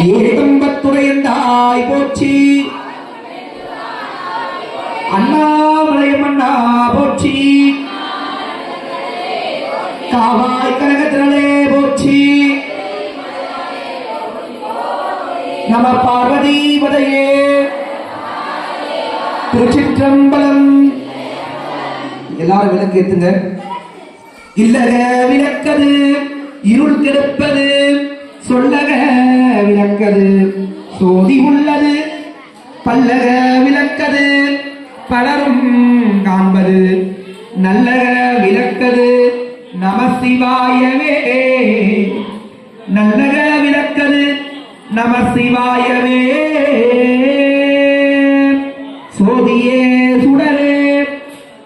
ஏத்தம்பத்துறையந்தாய் போற்றி. அண்ணாமலையம்மண்ணா போற்றி. காவாய் கனகத்திரளே போற்றி. நம பார்வதி வதையே திருச்சிற்றம்பலம். எல்லாரும் விளக்கு ஏத்துங்க. இல்லக விளக்கது இருள் கெடுப்பது சொல்லக விளக்கது. சோதி உள்ளது. பல்லக விளக்கது. பலரும் காண்பது. நல்லக விளக்கது. நமசிவாயவே நல்லக விளக்கது. நமசிவாயவே சோதியே சுடரே.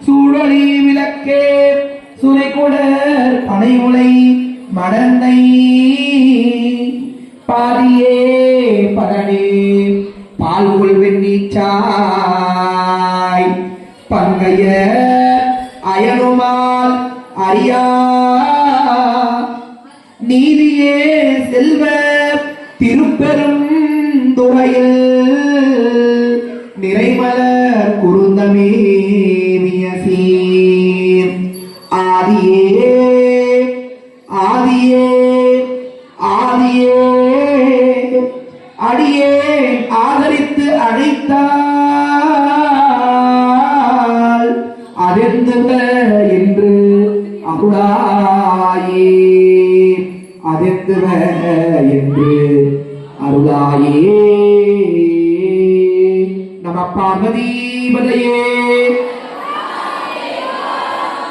சூழலி விளக்கே. சுரைக்குடர் பனைமுலை மடந்தை. பாதியே பரணி. பால்குள் வெண்ணீச்சாய். பங்கைய அயனுமால் அறியா. நீதியே செல்வ திருப்பெரும் துறையில். நிறைமலர் குருந்தமேவிய சீர். ஆதியே ஆதியே ஆதியே. அடியே ஆதரித்து அழைத்தால் அதெந்துவ என்று அருளாயே. அதெந்துவ என்று அருளாயே. நம பார்வதி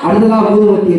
அடுத்ததான் வந்து ஊதுவத்தி